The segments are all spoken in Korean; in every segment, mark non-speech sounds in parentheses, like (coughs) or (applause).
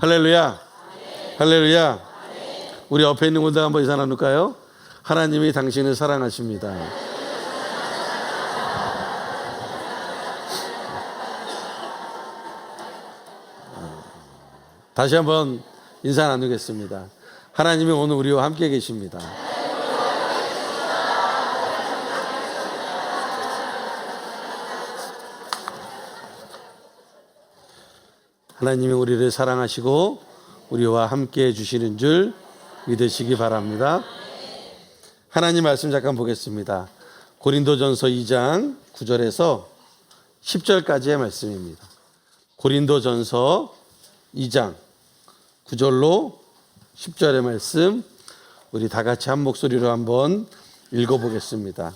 할렐루야. 할렐루야. 우리 옆에 있는 분들 한번 인사 나눌까요? 하나님이 당신을 사랑하십니다. 다시 한번 인사 나누겠습니다. 하나님이 오늘 우리와 함께 계십니다. 하나님이 우리를 사랑하시고 우리와 함께 해주시는 줄 믿으시기 바랍니다. 하나님 말씀 잠깐 보겠습니다. 고린도전서 2장 9절에서 10절까지의 말씀입니다. 고린도전서 2장 9절로 10절의 말씀 우리 다 같이 한 목소리로 한번 읽어보겠습니다.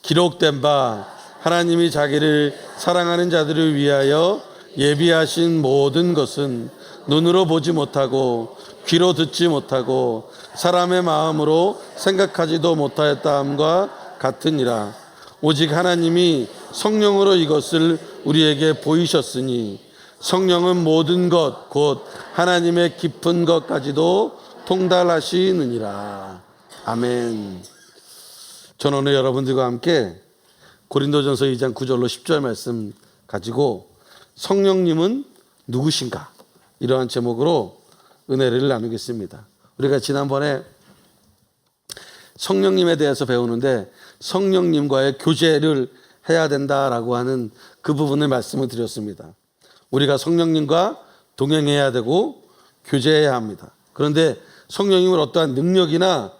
기록된 바 하나님이 자기를 사랑하는 자들을 위하여 예비하신 모든 것은 눈으로 보지 못하고 귀로 듣지 못하고 사람의 마음으로 생각하지도 못하였다 함과 같으니라. 오직 하나님이 성령으로 이것을 우리에게 보이셨으니 성령은 모든 것, 곧 하나님의 깊은 것까지도 통달하시느니라. 아멘. 저는 오늘 여러분들과 함께 고린도전서 2장 9절로 10절 말씀 가지고 성령님은 누구신가? 이러한 제목으로 은혜를 나누겠습니다. 우리가 지난번에 성령님에 대해서 배우는데 성령님과의 교제를 해야 된다라고 하는 그 부분을 말씀을 드렸습니다. 우리가 성령님과 동행해야 되고 교제해야 합니다. 그런데 성령님은 어떠한 능력이나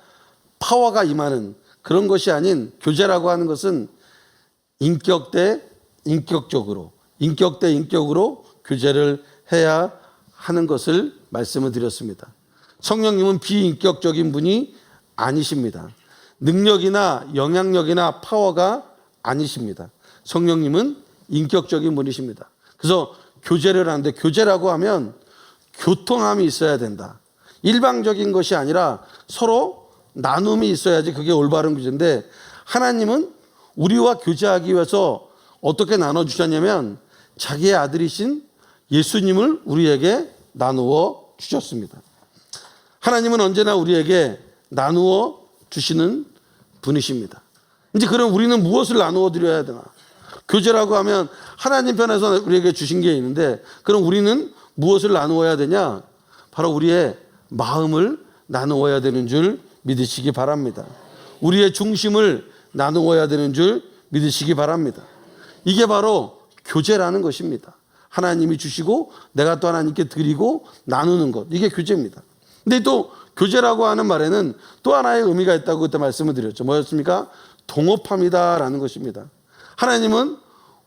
파워가 임하는 그런 것이 아닌 교제라고 하는 것은 인격 대 인격적으로, 인격 대 인격으로 교제를 해야 하는 것을 말씀을 드렸습니다. 성령님은 비인격적인 분이 아니십니다. 능력이나 영향력이나 파워가 아니십니다. 성령님은 인격적인 분이십니다. 그래서 교제를 하는데 교제라고 하면 교통함이 있어야 된다. 일방적인 것이 아니라 서로 나눔이 있어야지 그게 올바른 교제인데 하나님은 우리와 교제하기 위해서 어떻게 나눠주셨냐면 자기의 아들이신 예수님을 우리에게 나누어 주셨습니다. 하나님은 언제나 우리에게 나누어 주시는 분이십니다. 이제 그럼 우리는 무엇을 나누어 드려야 되나? 교제라고 하면 하나님 편에서 우리에게 주신 게 있는데 그럼 우리는 무엇을 나누어야 되냐? 바로 우리의 마음을 나누어야 되는 줄 믿으시기 바랍니다. 우리의 중심을 나누어야 되는 줄 믿으시기 바랍니다. 이게 바로 교제라는 것입니다. 하나님이 주시고 내가 또 하나님께 드리고 나누는 것. 이게 교제입니다. 근데 또 교제라고 하는 말에는 또 하나의 의미가 있다고 그때 말씀을 드렸죠. 뭐였습니까? 동업함이다라는 것입니다. 하나님은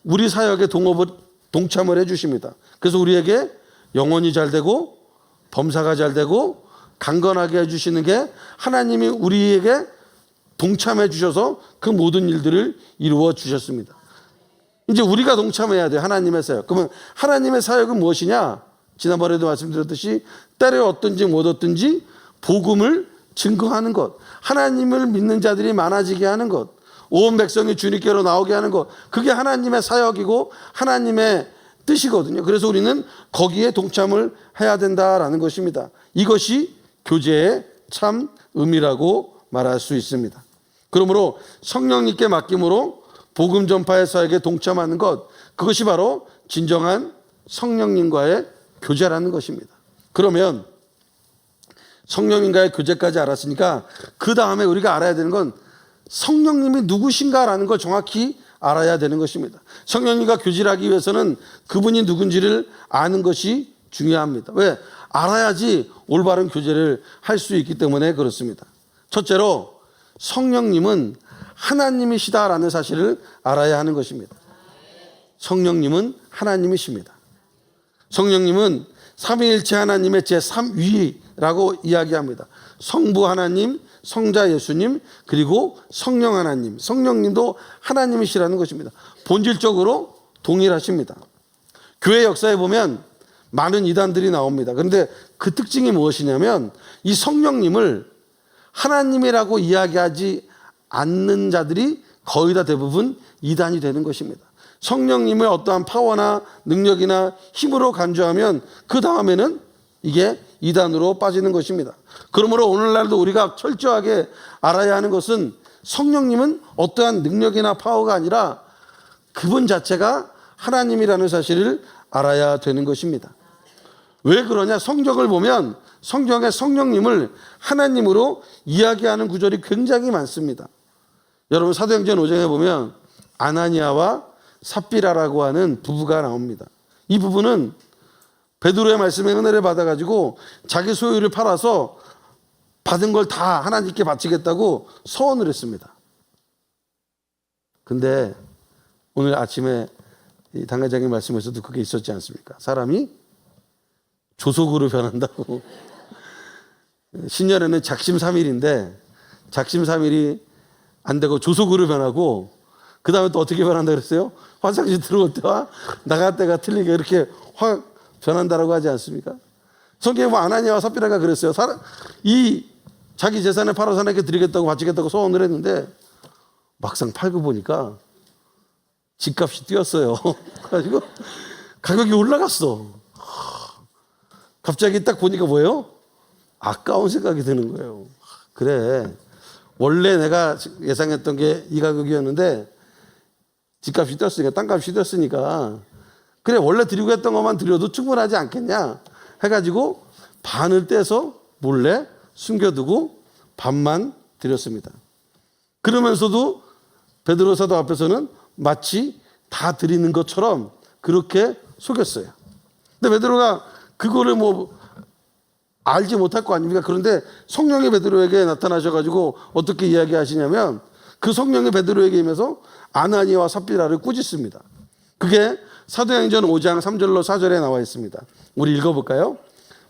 우리 사역에 동업을 동참을 해 주십니다. 그래서 우리에게 영혼이 잘 되고 범사가 잘 되고 강건하게 해 주시는 게 하나님이 우리에게 동참해 주셔서 그 모든 일들을 이루어 주셨습니다. 이제 우리가 동참해야 돼요. 하나님의 사역. 그러면 하나님의 사역은 무엇이냐? 지난번에도 말씀드렸듯이 때려 얻든지 못 얻든지 복음을 증거하는 것. 하나님을 믿는 자들이 많아지게 하는 것. 온 백성이 주님께로 나오게 하는 것. 그게 하나님의 사역이고 하나님의 뜻이거든요. 그래서 우리는 거기에 동참을 해야 된다라는 것입니다. 이것이 교제의 참 의미라고 말할 수 있습니다. 그러므로 성령님께 맡김으로 복음 전파의 사역에 동참하는 것, 그것이 바로 진정한 성령님과의 교제라는 것입니다. 그러면 성령님과의 교제까지 알았으니까 그 다음에 우리가 알아야 되는 건 성령님이 누구신가라는 걸 정확히 알아야 되는 것입니다. 성령님과 교제하기 위해서는 그분이 누군지를 아는 것이 중요합니다. 왜? 알아야지 올바른 교제를 할 수 있기 때문에 그렇습니다. 첫째로 성령님은 하나님이시다라는 사실을 알아야 하는 것입니다. 성령님은 하나님이십니다. 성령님은 삼위일체 하나님의 제3위라고 이야기합니다. 성부 하나님, 성자 예수님, 그리고 성령 하나님. 성령님도 하나님이시라는 것입니다. 본질적으로 동일하십니다. 교회 역사에 보면 많은 이단들이 나옵니다. 그런데 그 특징이 무엇이냐면 이 성령님을 하나님이라고 이야기하지 않는 자들이 거의 다 대부분 이단이 되는 것입니다. 성령님을 어떠한 파워나 능력이나 힘으로 간주하면 그 다음에는 이게 이단으로 빠지는 것입니다. 그러므로 오늘날도 우리가 철저하게 알아야 하는 것은 성령님은 어떠한 능력이나 파워가 아니라 그분 자체가 하나님이라는 사실을 알아야 되는 것입니다. 왜 그러냐? 성경을 보면 성경의 성령님을 하나님으로 이야기하는 구절이 굉장히 많습니다. 여러분 사도행전 5장에 보면 아나니아와 삽비라라고 하는 부부가 나옵니다. 이 부부는 베드로의 말씀에 은혜를 받아가지고 자기 소유를 팔아서 받은 걸 다 하나님께 바치겠다고 서원을 했습니다. 근데 오늘 아침에 이 당회장의 말씀에서도 그게 있었지 않습니까? 사람이 조속으로 변한다고. (laughs) 신년에는 작심삼일인데 작심삼일이 안 되고 조속으로 변하고 그 다음에 또 어떻게 변한다 그랬어요? 화장실 들어올 때와 나갈 때가 틀리게 이렇게 확 변한다라고 하지 않습니까? 성경에 뭐 아나니아와 삽비라가 그랬어요. 사람, 이 자기 재산을 팔아서 하나님께 드리겠다고 바치겠다고 소원을 했는데 막상 팔고 보니까 집값이 뛰었어요. (laughs) 그래가지고 가격이 올라갔어. 갑자기 딱 보니까 뭐예요? 아까운 생각이 드는 거예요. 그래. 원래 내가 예상했던 게 이 가격이었는데 집값이 뛰었으니까 땅값이 뛰었으니까 그래 원래 드리고 했던 것만 드려도 충분하지 않겠냐 해가지고 반을 떼서 몰래 숨겨두고 반만 드렸습니다. 그러면서도 베드로 사도 앞에서는 마치 다 드리는 것처럼 그렇게 속였어요. 근데 베드로가 그거를 뭐 알지 못할 거 아닙니까? 그런데 성령이 베드로에게 나타나셔가지고 어떻게 이야기하시냐면 그 성령이 베드로에게 임해서 아나니와 삽비라를 꾸짖습니다. 그게 사도행전 5장 3절로 4절에 나와 있습니다. 우리 읽어볼까요?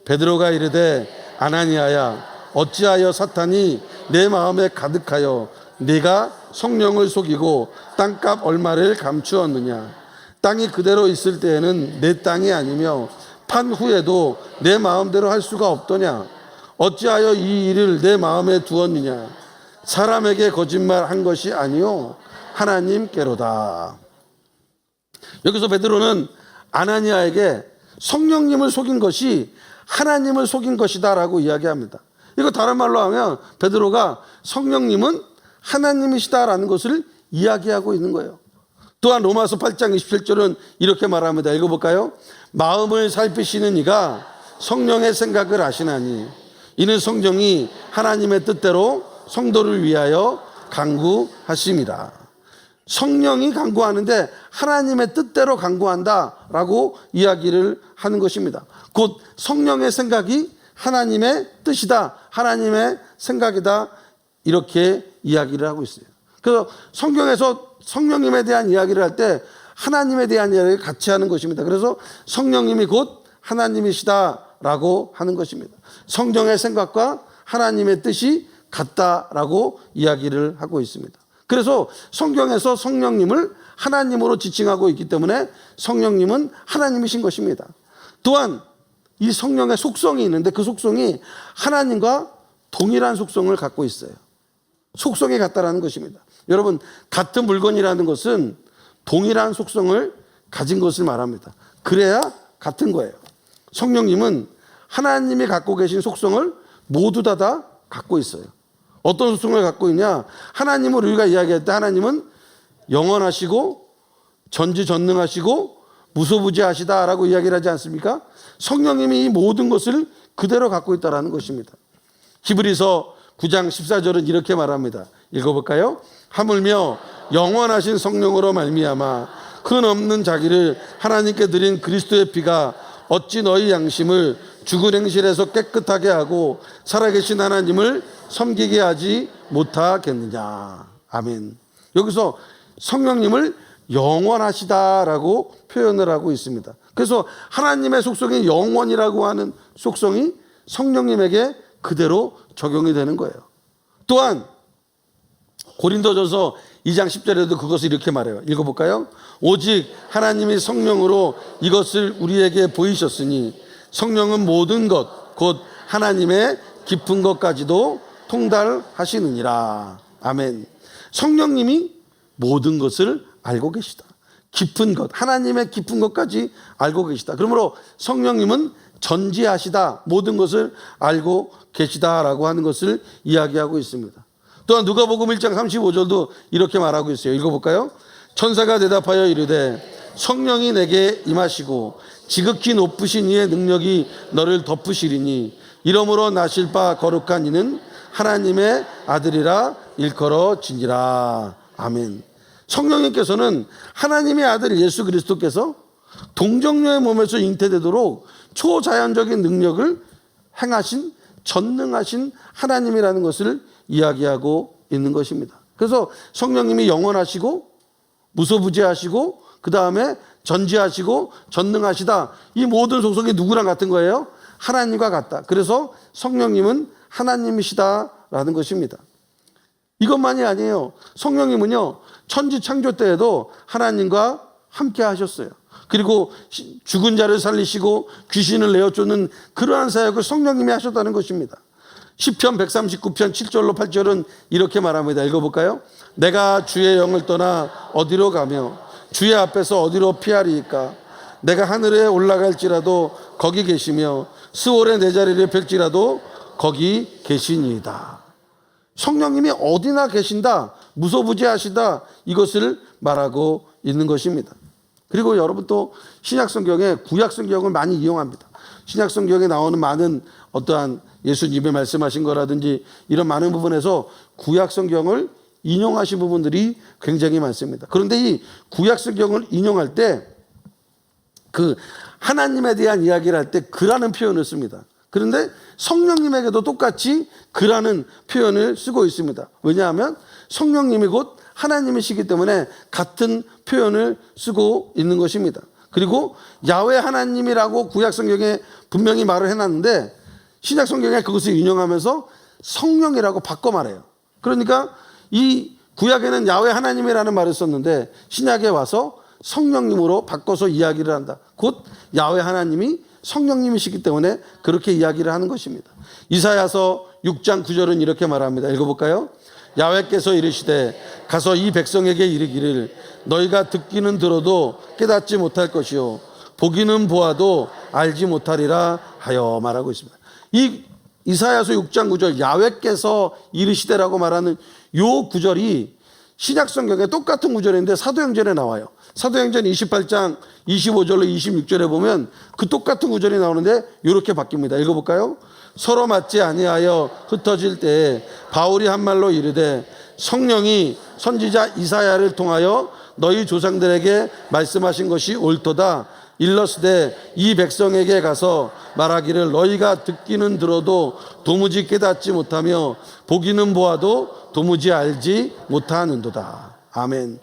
베드로가 이르되 아나니아야 어찌하여 사탄이 내 마음에 가득하여 네가 성령을 속이고 땅값 얼마를 감추었느냐 땅이 그대로 있을 때에는 내 땅이 아니며 판 후에도 내 마음대로 할 수가 없더냐 어찌하여 이 일을 내 마음에 두었느냐 사람에게 거짓말 한 것이 아니요 하나님께로다 여기서 베드로는 아나니아에게 성령님을 속인 것이 하나님을 속인 것이다라고 이야기합니다. 이거 다른 말로 하면 베드로가 성령님은 하나님이시다라는 것을 이야기하고 있는 거예요. 또한 로마서 8장 27절은 이렇게 말합니다. 읽어볼까요? 마음을 살피시는 이가 성령의 생각을 아시나니 이는 성령이 하나님의 뜻대로 성도를 위하여 강구하심이라. 성령이 강구하는데 하나님의 뜻대로 강구한다라고 이야기를 하는 것입니다. 곧 성령의 생각이 하나님의 뜻이다, 하나님의 생각이다 이렇게 이야기를 하고 있어요. 그래서 성경에서 성령님에 대한 이야기를 할 때 하나님에 대한 이야기를 같이 하는 것입니다. 그래서 성령님이 곧 하나님이시다라고 하는 것입니다. 성경의 생각과 하나님의 뜻이 같다라고 이야기를 하고 있습니다. 그래서 성경에서 성령님을 하나님으로 지칭하고 있기 때문에 성령님은 하나님이신 것입니다. 또한 이 성령의 속성이 있는데 그 속성이 하나님과 동일한 속성을 갖고 있어요. 속성이 같다라는 것입니다. 여러분, 같은 물건이라는 것은 동일한 속성을 가진 것을 말합니다. 그래야 같은 거예요. 성령님은 하나님이 갖고 계신 속성을 모두 다, 다 갖고 있어요. 어떤 속성을 갖고 있냐? 하나님을 우리가 이야기할 때 하나님은 영원하시고 전지전능하시고 무소부지하시다라고 이야기를 하지 않습니까? 성령님이 이 모든 것을 그대로 갖고 있다라는 것입니다. 히브리서 9장 14절은 이렇게 말합니다. 읽어볼까요? 하물며 영원하신 성령으로 말미암아 큰 없는 자기를 하나님께 드린 그리스도의 피가 어찌 너희 양심을 죽은 행실에서 깨끗하게 하고 살아계신 하나님을 섬기게 하지 못하겠느냐. 아멘. 여기서 성령님을 영원하시다라고 표현을 하고 있습니다. 그래서 하나님의 속성이 영원이라고 하는 속성이 성령님에게 그대로 적용이 되는 거예요. 또한 고린도전서 2장 10절에도 그것을 이렇게 말해요. 읽어볼까요? 오직 하나님이 성령으로 이것을 우리에게 보이셨으니 성령은 모든 것, 곧 하나님의 깊은 것까지도 통달하시느니라. 아멘. 성령님이 모든 것을 알고 계시다. 깊은 것, 하나님의 깊은 것까지 알고 계시다. 그러므로 성령님은 전지하시다 모든 것을 알고 계시다라고 하는 것을 이야기하고 있습니다. 또한 누가복음 1장 35절도 이렇게 말하고 있어요. 읽어볼까요? 천사가 대답하여 이르되 성령이 내게 임하시고 지극히 높으신 이의 능력이 너를 덮으시리니 이러므로 나실 바 거룩한 이는 하나님의 아들이라 일컬어지니라. 아멘. 성령님께서는 하나님의 아들 예수 그리스도께서 동정녀의 몸에서 잉태되도록 초자연적인 능력을 행하신 전능하신 하나님이라는 것을 이야기하고 있는 것입니다. 그래서 성령님이 영원하시고 무소부지하시고 그 다음에 전지하시고 전능하시다. 이 모든 속성이 누구랑 같은 거예요? 하나님과 같다. 그래서 성령님은 하나님이시다라는 것입니다. 이것만이 아니에요. 성령님은요, 천지 창조 때에도 하나님과 함께 하셨어요. 그리고 시- 죽은 자를 살리시고 귀신을 내어 쫓는 그러한 사역을 성령님이 하셨다는 것입니다. 시편 139편 7절로 8절은 이렇게 말합니다. 읽어볼까요? 내가 주의 영을 떠나 어디로 가며 주의 앞에서 어디로 피하리이까? 내가 하늘에 올라갈지라도 거기 계시며 스월의 내 자리를 펼지라도 거기 계시니이다. 성령님이 어디나 계신다, 무소부지하시다 이것을 말하고 있는 것입니다. 그리고 여러분 또 신약 성경에 구약 성경을 많이 이용합니다. 신약 성경에 나오는 많은 어떠한 예수님이 말씀하신 거라든지 이런 많은 부분에서 구약 성경을 인용하신 부분들이 굉장히 많습니다. 그런데 이 구약 성경을 인용할 때 그 하나님에 대한 이야기를 할 때 그라는 표현을 씁니다. 그런데 성령님에게도 똑같이 그라는 표현을 쓰고 있습니다. 왜냐하면 성령님이 곧 하나님이시기 때문에 같은 표현을 쓰고 있는 것입니다. 그리고 야외 하나님이라고 구약 성경에 분명히 말을 해놨는데 신약 성경에 그것을 인용하면서 성령이라고 바꿔 말해요. 그러니까 이 구약에는 야외 하나님이라는 말을 썼는데 신약에 와서 성령님으로 바꿔서 이야기를 한다. 곧 야외 하나님이 성령님이시기 때문에 그렇게 이야기를 하는 것입니다. 이사야서 6장 9절은 이렇게 말합니다. 읽어볼까요? 야외께서 이르시되 가서 이 백성에게 이르기를 너희가 듣기는 들어도 깨닫지 못할 것이요 보기는 보아도 알지 못하리라 하여 말하고 있습니다. 이 이사야서 6장 9절 야외께서 이르시되라고 말하는 요 구절이 신약 성경에 똑같은 구절인데 사도행전에 나와요. 사도행전 28장 25절로 26절에 보면 그 똑같은 구절이 나오는데 이렇게 바뀝니다. 읽어 볼까요? 서로 맞지 아니하여 흩어질 때에 바울이 한 말로 이르되 성령이 선지자 이사야를 통하여 너희 조상들에게 말씀하신 것이 옳도다. 일러스되 이 백성에게 가서 말하기를 너희가 듣기는 들어도 도무지 깨닫지 못하며 보기는 보아도 도무지 알지 못하는도다. 아멘.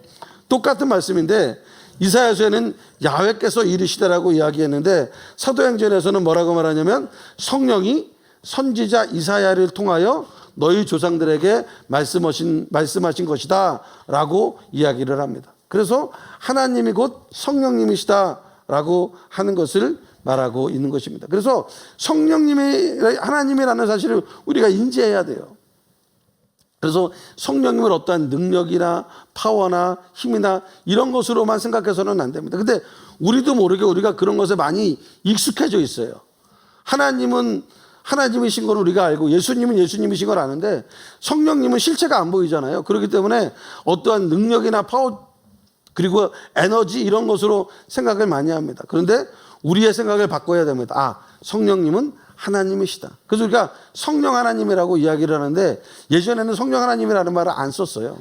똑같은 말씀인데 이사야서에는 야훼께서 이르시다라고 이야기했는데 사도행전에서는 뭐라고 말하냐면 성령이 선지자 이사야를 통하여 너희 조상들에게 말씀하신 말씀하신 것이다라고 이야기를 합니다. 그래서 하나님이 곧 성령님이시다 라고 하는 것을 말하고 있는 것입니다. 그래서 성령님이 하나님이라는 사실을 우리가 인지해야 돼요. 그래서 성령님을 어떠한 능력이나 파워나 힘이나 이런 것으로만 생각해서는 안 됩니다. 근데 우리도 모르게 우리가 그런 것에 많이 익숙해져 있어요. 하나님은 하나님이신 걸 우리가 알고 예수님은 예수님이신 걸 아는데 성령님은 실체가 안 보이잖아요. 그렇기 때문에 어떠한 능력이나 파워 그리고 에너지 이런 것으로 생각을 많이 합니다. 그런데 우리의 생각을 바꿔야 됩니다. 아, 성령님은 하나님이시다. 그래서 우리가 성령 하나님이라고 이야기를 하는데 예전에는 성령 하나님이라는 말을 안 썼어요.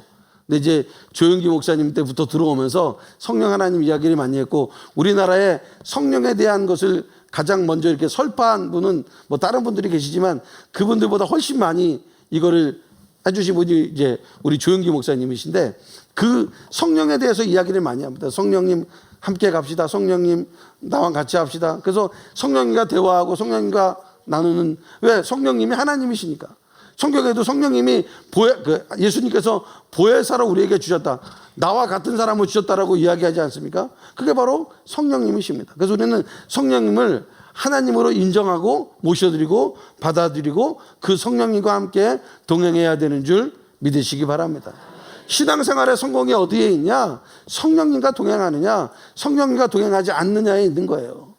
근데 이제 조영기 목사님 때부터 들어오면서 성령 하나님 이야기를 많이 했고 우리나라에 성령에 대한 것을 가장 먼저 이렇게 설파한 분은 뭐 다른 분들이 계시지만 그분들보다 훨씬 많이 이거를 해주신 분이 이제 우리 조영기 목사님이신데 그 성령에 대해서 이야기를 많이 합니다. 성령님 함께 갑시다. 성령님 나와 같이 합시다. 그래서 성령님과 대화하고 성령님과 나누는 왜 성령님이 하나님이시니까. 성경에도 성령님이 보혜, 그 예수님께서 보혜사로 우리에게 주셨다. 나와 같은 사람을 주셨다라고 이야기하지 않습니까? 그게 바로 성령님이십니다. 그래서 우리는 성령님을 하나님으로 인정하고 모셔드리고 받아들이고 그 성령님과 함께 동행해야 되는 줄 믿으시기 바랍니다. 신앙생활의 성공이 어디에 있냐? 성령님과 동행하느냐? 성령님과 동행하지 않느냐에 있는 거예요.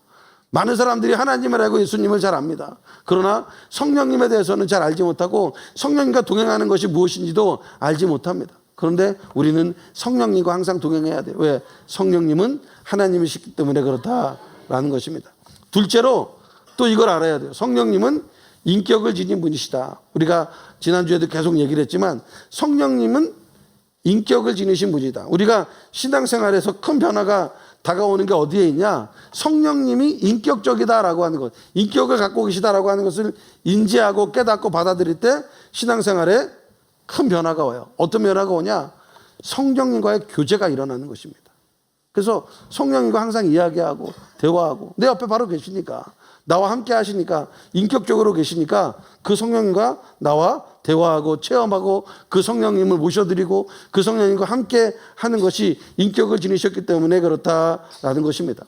많은 사람들이 하나님을 알고 예수님을 잘 압니다. 그러나 성령님에 대해서는 잘 알지 못하고 성령님과 동행하는 것이 무엇인지도 알지 못합니다. 그런데 우리는 성령님과 항상 동행해야 돼요. 왜? 성령님은 하나님이시기 때문에 그렇다라는 것입니다. 둘째로 또 이걸 알아야 돼요. 성령님은 인격을 지닌 분이시다. 우리가 지난주에도 계속 얘기를 했지만 성령님은 인격을 지니신 분이다. 우리가 신앙생활에서 큰 변화가 다가오는 게 어디에 있냐? 성령님이 인격적이다라고 하는 것, 인격을 갖고 계시다라고 하는 것을 인지하고 깨닫고 받아들일 때 신앙생활에 큰 변화가 와요. 어떤 변화가 오냐? 성령님과의 교제가 일어나는 것입니다. 그래서 성령님과 항상 이야기하고 대화하고 내 옆에 바로 계시니까 나와 함께 하시니까 인격적으로 계시니까 그 성령님과 나와 대화하고 체험하고 그 성령님을 모셔드리고 그 성령님과 함께 하는 것이 인격을 지니셨기 때문에 그렇다라는 것입니다.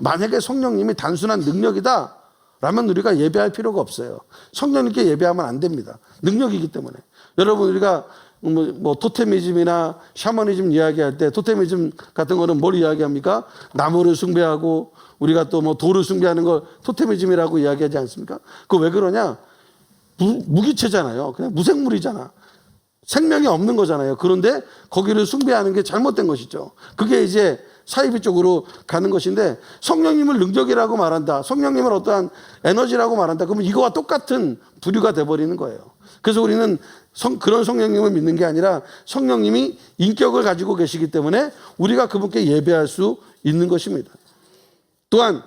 만약에 성령님이 단순한 능력이다 라면 우리가 예배할 필요가 없어요. 성령님께 예배하면 안 됩니다. 능력이기 때문에. 여러분 우리가 뭐, 뭐 토테미즘이나 샤머니즘 이야기할 때 토테미즘 같은 거는 뭘 이야기합니까? 나무를 숭배하고 우리가 또 뭐 돌을 숭배하는 걸 토테미즘이라고 이야기하지 않습니까? 그 왜 그러냐? 무, 무기체잖아요. 그냥 무생물이잖아. 생명이 없는 거잖아요. 그런데 거기를 숭배하는 게 잘못된 것이죠. 그게 이제 사이비 쪽으로 가는 것인데 성령님을 능력이라고 말한다. 성령님을 어떠한 에너지라고 말한다. 그러면 이거와 똑같은 부류가 돼버리는 거예요. 그래서 우리는 성, 그런 성령님을 믿는 게 아니라 성령님이 인격을 가지고 계시기 때문에 우리가 그분께 예배할 수 있는 것입니다. 또한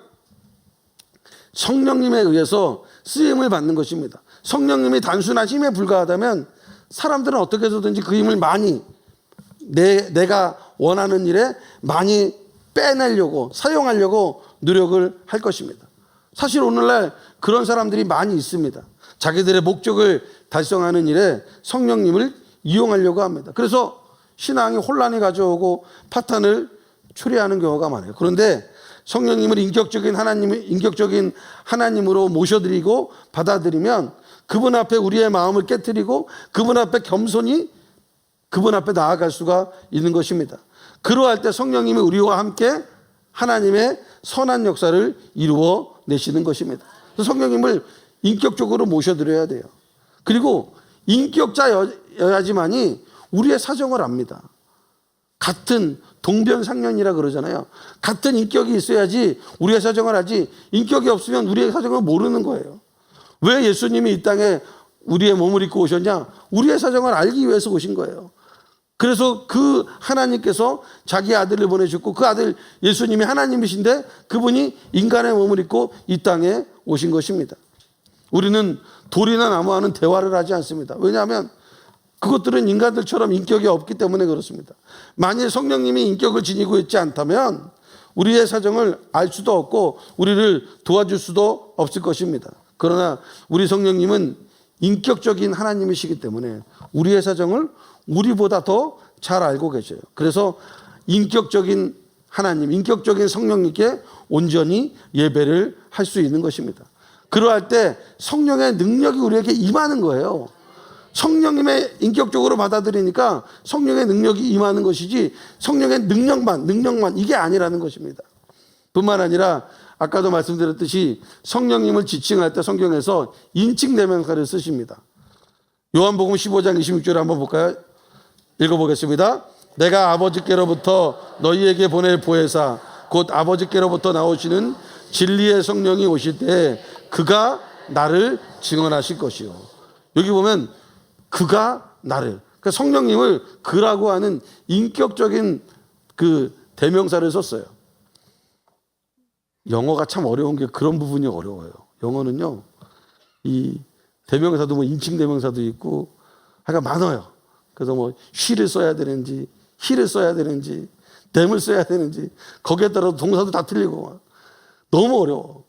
성령님에 의해서 쓰임을 받는 것입니다. 성령님이 단순한 힘에 불과하다면 사람들은 어떻게 해서든지 그 힘을 많이 내, 내가 원하는 일에 많이 빼내려고 사용하려고 노력을 할 것입니다. 사실 오늘날 그런 사람들이 많이 있습니다. 자기들의 목적을 달성하는 일에 성령님을 이용하려고 합니다. 그래서 신앙이 혼란이 가져오고 파탄을 초래하는 경우가 많아요. 그런데 성령님을 인격적인 하나님, 인격적인 하나님으로 모셔드리고 받아들이면 그분 앞에 우리의 마음을 깨뜨리고 그분 앞에 겸손히 그분 앞에 나아갈 수가 있는 것입니다. 그러할 때 성령님이 우리와 함께 하나님의 선한 역사를 이루어 내시는 것입니다. 성령님을 인격적으로 모셔드려야 돼요. 그리고 인격자여야지만이 우리의 사정을 압니다. 같은 동변상련이라 그러잖아요. 같은 인격이 있어야지 우리의 사정을 하지 인격이 없으면 우리의 사정을 모르는 거예요. 왜 예수님이 이 땅에 우리의 몸을 입고 오셨냐? 우리의 사정을 알기 위해서 오신 거예요. 그래서 그 하나님께서 자기 아들을 보내셨고 그 아들 예수님이 하나님이신데 그분이 인간의 몸을 입고 이 땅에 오신 것입니다. 우리는 돌이나 나무와는 대화를 하지 않습니다. 왜냐하면 그것들은 인간들처럼 인격이 없기 때문에 그렇습니다. 만일 성령님이 인격을 지니고 있지 않다면 우리의 사정을 알 수도 없고 우리를 도와줄 수도 없을 것입니다. 그러나 우리 성령님은 인격적인 하나님이시기 때문에 우리의 사정을 우리보다 더 잘 알고 계셔요. 그래서 인격적인 하나님, 인격적인 성령님께 온전히 예배를 할 수 있는 것입니다. 그러할 때 성령의 능력이 우리에게 임하는 거예요. 성령님의 인격적으로 받아들이니까 성령의 능력이 임하는 것이지 성령의 능력만, 능력만 이게 아니라는 것입니다. 뿐만 아니라 아까도 말씀드렸듯이 성령님을 지칭할 때 성경에서 인칭 대명사를 쓰십니다. 요한복음 15장 26절에 한번 볼까요? 읽어보겠습니다. 내가 아버지께로부터 너희에게 보낼 보혜사 곧 아버지께로부터 나오시는 진리의 성령이 오실 때 그가 나를 증언하실 것이요. 여기 보면 그가 나를 그러니까 성령님을 그라고 하는 인격적인 그 대명사를 썼어요. 영어가 참 어려운 게 그런 부분이 어려워요. 영어는요, 이 대명사도 뭐 인칭 대명사도 있고, 하여간 많아요. 그래서 뭐 쉬를 써야 되는지, 히를 써야 되는지, 댐을 써야 되는지, 거기에 따라 동사도 다 틀리고, 너무 어려워.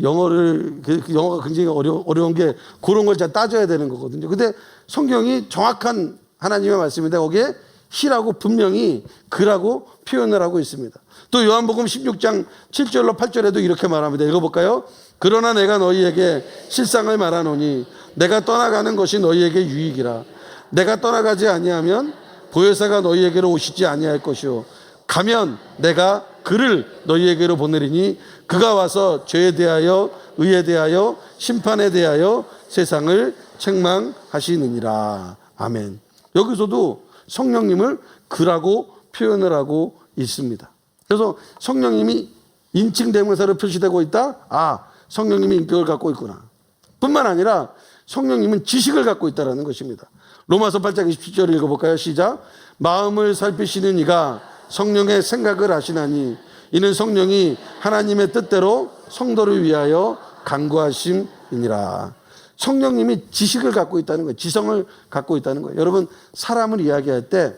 영어를, 그 영어가 굉장히 어려, 어려운 게 그런 걸 잘 따져야 되는 거거든요. 근데 성경이 정확한 하나님의 말씀인데 거기에 히라고 분명히 그라고 표현을 하고 있습니다. 또 요한복음 16장 7절로 8절에도 이렇게 말합니다. 읽어볼까요? 그러나 내가 너희에게 실상을 말하노니 내가 떠나가는 것이 너희에게 유익이라. 내가 떠나가지 아니하면 보혜사가 너희에게로 오시지 아니할 것이요. 가면 내가 그를 너희에게로 보내리니 그가 와서 죄에 대하여 의에 대하여 심판에 대하여 세상을 책망하시느니라. 아멘. 여기서도 성령님을 그라고 표현을 하고 있습니다. 그래서 성령님이 인칭 대명사로 표시되고 있다. 아, 성령님이 인격을 갖고 있구나. 뿐만 아니라 성령님은 지식을 갖고 있다라는 것입니다. 로마서 8장 27절 읽어볼까요? 시작. 마음을 살피시는 이가 성령의 생각을 하시나니 이는 성령이 하나님의 뜻대로 성도를 위하여 간구하심이니라. 성령님이 지식을 갖고 있다는 거예요. 지성을 갖고 있다는 거예요. 여러분 사람을 이야기할 때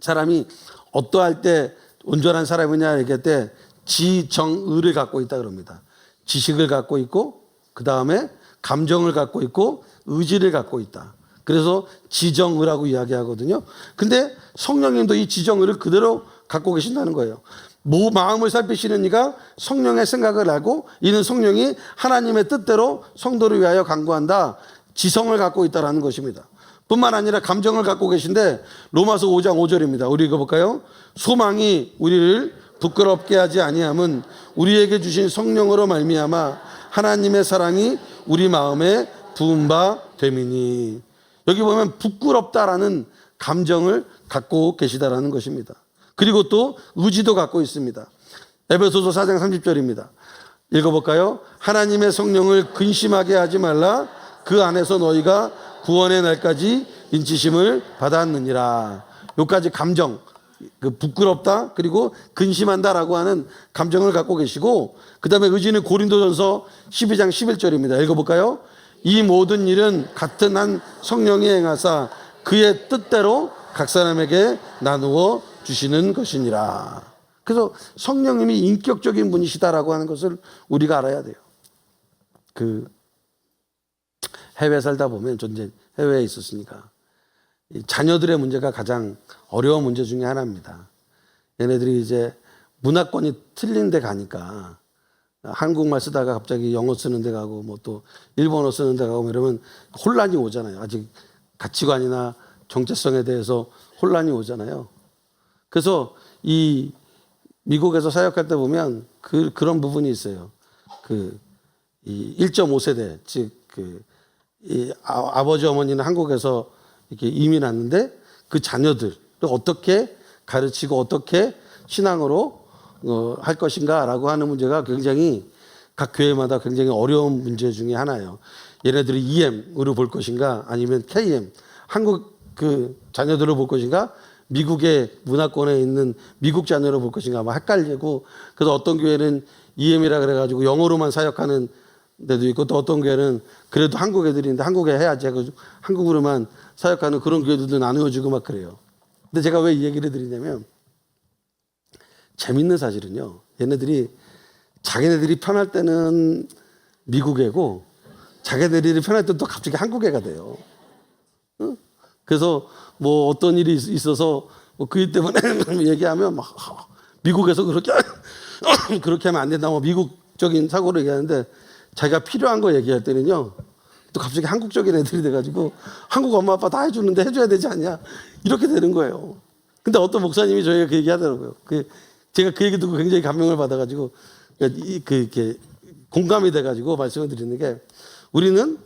사람이 어떠할 때 온전한 사람이냐 얘기할 때 지정의를 갖고 있다 그럽니다. 지식을 갖고 있고 그 다음에 감정을 갖고 있고 의지를 갖고 있다. 그래서 지정의라고 이야기하거든요. 근데 성령님도 이 지정의를 그대로 갖고 계신다는 거예요. 모 마음을 살피시는 이가 성령의 생각을 알고 이는 성령이 하나님의 뜻대로 성도를 위하여 간구한다. 지성을 갖고 있다라는 것입니다. 뿐만 아니라 감정을 갖고 계신데 로마서 5장 5절입니다. 우리 읽어 볼까요? 소망이 우리를 부끄럽게 하지 아니함은 우리에게 주신 성령으로 말미암아 하나님의 사랑이 우리 마음에 부은 바 됨이니 여기 보면 부끄럽다라는 감정을 갖고 계시다라는 것입니다. 그리고 또 의지도 갖고 있습니다. 에베소서 4장 30절입니다. 읽어볼까요? 하나님의 성령을 근심하게 하지 말라. 그 안에서 너희가 구원의 날까지 인치심을 받았느니라. 여기까지 감정, 그 부끄럽다 그리고 근심한다라고 하는 감정을 갖고 계시고 그 다음에 의지는 고린도전서 12장 11절입니다. 읽어볼까요? 이 모든 일은 같은 한 성령이 행하사 그의 뜻대로 각 사람에게 나누어 주시는 것이니라. 그래서 성령님이 인격적인 분이시다라고 하는 것을 우리가 알아야 돼요. 그 해외 살다 보면 전 이제 해외에 있었으니까 이 자녀들의 문제가 가장 어려운 문제 중에 하나입니다. 얘네들이 이제 문화권이 틀린 데 가니까 한국말 쓰다가 갑자기 영어 쓰는 데 가고 뭐 또 일본어 쓰는 데 가고 이러면 혼란이 오잖아요. 아직 가치관이나 정체성에 대해서 혼란이 오잖아요. 그래서 이 미국에서 사역할 때 보면 그 그런 부분이 있어요. 그 이 1.5세대 즉 그 이 아, 아버지 어머니는 한국에서 이렇게 이민 왔는데 그 자녀들을 어떻게 가르치고 어떻게 신앙으로 어, 할 것인가라고 하는 문제가 굉장히 각 교회마다 굉장히 어려운 문제 중에 하나예요. 얘네들이 EM으로 볼 것인가 아니면 KM 한국 그 자녀들을 볼 것인가 미국의 문화권에 있는 미국 자녀를 볼 것인가 막 헷갈리고 그래서 어떤 교회는 EM이라 그래가지고 영어로만 사역하는 데도 있고 또 어떤 교회는 그래도 한국 애들인데 한국에 해야지 해가지고 한국으로만 사역하는 그런 교회들도 나누어지고 막 그래요. 근데 제가 왜 이 얘기를 드리냐면 재밌는 사실은요. 얘네들이 자기네들이 편할 때는 미국애고 자기네들이 편할 때또 갑자기 한국애가 돼요. 응? 그래서 뭐 어떤 일이 있- 있어서 뭐그 때문에 (laughs) 얘기하면 막 미국에서 그렇게 (coughs) 그렇게 하면 안 된다. 뭐 미국적인 사고를 얘기하는데 자기가 필요한 거 얘기할 때는요. 또 갑자기 한국적인 애들이 돼가지고 한국 엄마 아빠 다 해주는데 해줘야 되지 않냐 이렇게 되는 거예요. 근데 어떤 목사님이 저희가 그 얘기 하더라고요. 그 제가 그 얘기 듣고 굉장히 감명을 받아가지고 이- 그 이렇게 공감이 돼가지고 말씀을 드리는 게 우리는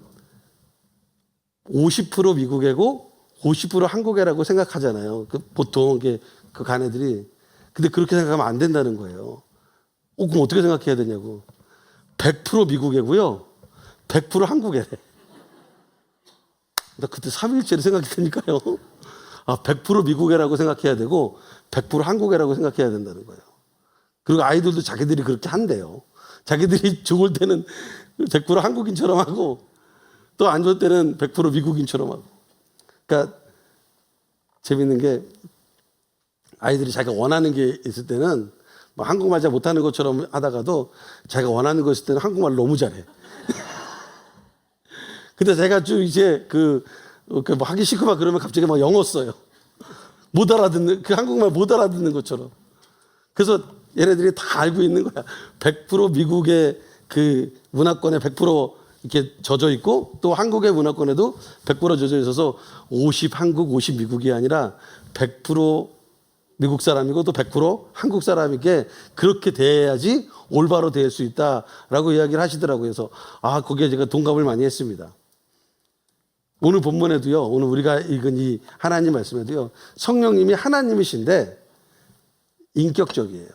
50% 미국애고 50% 한국애라고 생각하잖아요. 그 보통 그 간애들이 근데 그렇게 생각하면 안 된다는 거예요. 어, 그럼 어떻게 생각해야 되냐고. 100% 미국애고요. 100% 한국애래. 나 그때 3일째를 생각이 드니까요. 아, 100% 미국애라고 생각해야 되고 100% 한국애라고 생각해야 된다는 거예요. 그리고 아이들도 자기들이 그렇게 한대요. 자기들이 (laughs) 좋을 때는 100% 한국인처럼 하고 또 안 좋을 때는 100% 미국인처럼 하고. 그러니까 재밌는 게 아이들이 자기가 원하는 게 있을 때는 뭐 한국말 잘 못하는 것처럼 하다가도 자기가 원하는 거 있을 때는 한국말 너무 잘해. (laughs) 근데 제가 좀 이제 그, 어, 그뭐 하기 싫고 막 그러면 갑자기 막 영어 써요. 못 알아듣는, 그 한국말 못 알아듣는 것처럼. 그래서 얘네들이 다 알고 있는 거야. 100% 미국의 그 문화권에 100% 이렇게 젖어 있고 또 한국의 문화권에도 100% 젖어 있어서 50 한국, 50 미국이 아니라 100% 미국 사람이고 또 100% 한국 사람에게 그렇게 대해야지 올바로 대할 수 있다라고 이야기를 하시더라고요. 그래서 아 거기에 제가 동감을 많이 했습니다. 오늘 본문에도요. 오늘 우리가 읽은 이 하나님 말씀에도요. 성령님이 하나님이신데 인격적이에요.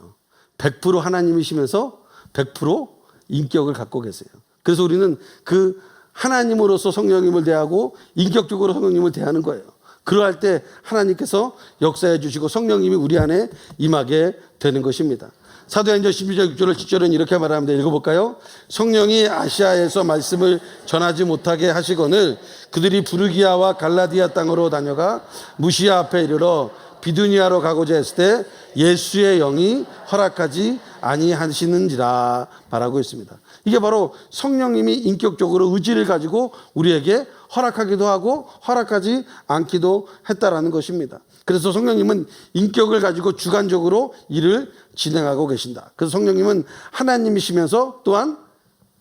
100% 하나님이시면서 100% 인격을 갖고 계세요. 그래서 우리는 그 하나님으로서 성령님을 대하고 인격적으로 성령님을 대하는 거예요. 그러할 때 하나님께서 역사해 주시고 성령님이 우리 안에 임하게 되는 것입니다. 사도행전 12절 6절을 7절은 이렇게 말합니다. 읽어볼까요? 성령이 아시아에서 말씀을 전하지 못하게 하시거늘 그들이 부르기아와 갈라디아 땅으로 다녀가 무시아 앞에 이르러 비두니아로 가고자 했을 때 예수의 영이 허락하지 아니하시는지라 말하고 있습니다. 이게 바로 성령님이 인격적으로 의지를 가지고 우리에게 허락하기도 하고 허락하지 않기도 했다라는 것입니다. 그래서 성령님은 인격을 가지고 주관적으로 일을 진행하고 계신다. 그래서 성령님은 하나님이시면서 또한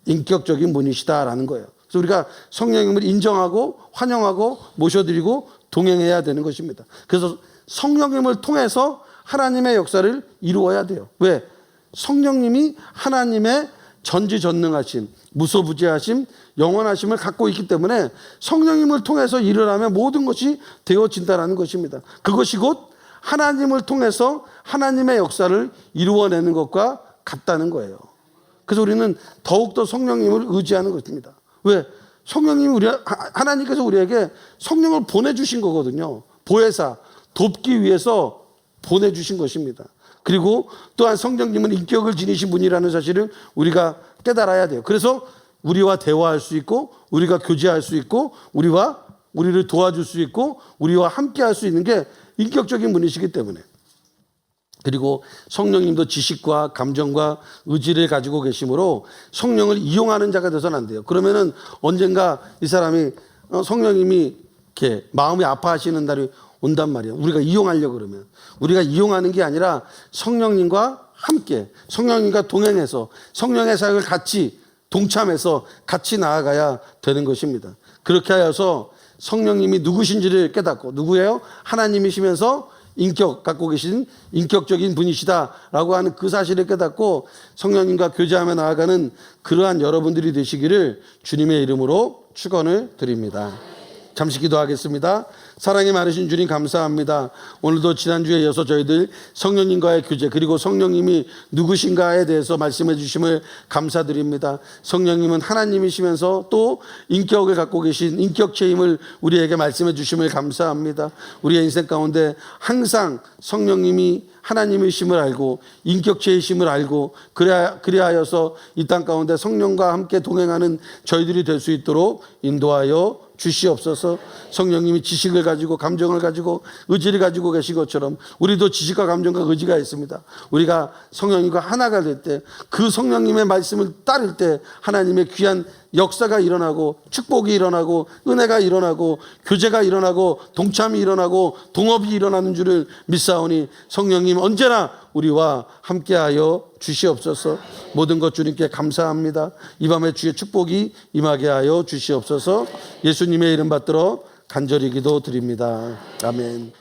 인격적인 분이시다라는 거예요. 그래서 우리가 성령님을 인정하고 환영하고 모셔드리고 동행해야 되는 것입니다. 그래서 성령님을 통해서 하나님의 역사를 이루어야 돼요. 왜? 성령님이 하나님의 전지전능하심, 무소부지하심, 영원하심을 갖고 있기 때문에 성령님을 통해서 일을 하면 모든 것이 되어진다라는 것입니다. 그것이 곧 하나님을 통해서 하나님의 역사를 이루어내는 것과 같다는 거예요. 그래서 우리는 더욱더 성령님을 의지하는 것입니다. 왜? 성령님이 우리, 하나님께서 우리에게 성령을 보내주신 거거든요. 보혜사, 돕기 위해서 보내주신 것입니다. 그리고 또한 성령님은 인격을 지니신 분이라는 사실을 우리가 깨달아야 돼요. 그래서 우리와 대화할 수 있고, 우리가 교제할 수 있고, 우리와 우리를 도와줄 수 있고, 우리와 함께 할 수 있는 게 인격적인 분이시기 때문에. 그리고 성령님도 지식과 감정과 의지를 가지고 계시므로 성령을 이용하는 자가 돼서는 안 돼요. 그러면은 언젠가 이 사람이 어, 성령님이 이렇게 마음이 아파하시는 날이 온단 말이에요. 우리가 이용하려고 그러면. 우리가 이용하는 게 아니라 성령님과 함께, 성령님과 동행해서 성령의 사역을 같이 동참해서 같이 나아가야 되는 것입니다. 그렇게 하여서 성령님이 누구신지를 깨닫고, 누구예요? 하나님이시면서 인격 갖고 계신 인격적인 분이시다라고 하는 그 사실을 깨닫고 성령님과 교제하며 나아가는 그러한 여러분들이 되시기를 주님의 이름으로 축원을 드립니다. 잠시 기도하겠습니다. 사랑이 많으신 주님 감사합니다. 오늘도 지난주에 이어서 저희들 성령님과의 교제 그리고 성령님이 누구신가에 대해서 말씀해 주심을 감사드립니다. 성령님은 하나님이시면서 또 인격을 갖고 계신 인격체임을 우리에게 말씀해 주심을 감사합니다. 우리의 인생 가운데 항상 성령님이 하나님이심을 알고 인격체이심을 알고 그래야, 그리하여서 이 땅 가운데 성령과 함께 동행하는 저희들이 될 수 있도록 인도하여 주시옵소서 성령님이 지식을 가지고 감정을 가지고 의지를 가지고 계신 것처럼 우리도 지식과 감정과 의지가 있습니다. 우리가 성령님과 하나가 될 때 그 성령님의 말씀을 따를 때 하나님의 귀한 역사가 일어나고 축복이 일어나고 은혜가 일어나고 교제가 일어나고 동참이 일어나고 동업이 일어나는 줄을 믿사오니 성령님 언제나 우리와 함께하여 주시옵소서. 모든 것 주님께 감사합니다. 이 밤에 주의 축복이 임하게 하여 주시옵소서. 예수님의 이름 받들어 간절히 기도 드립니다. 아멘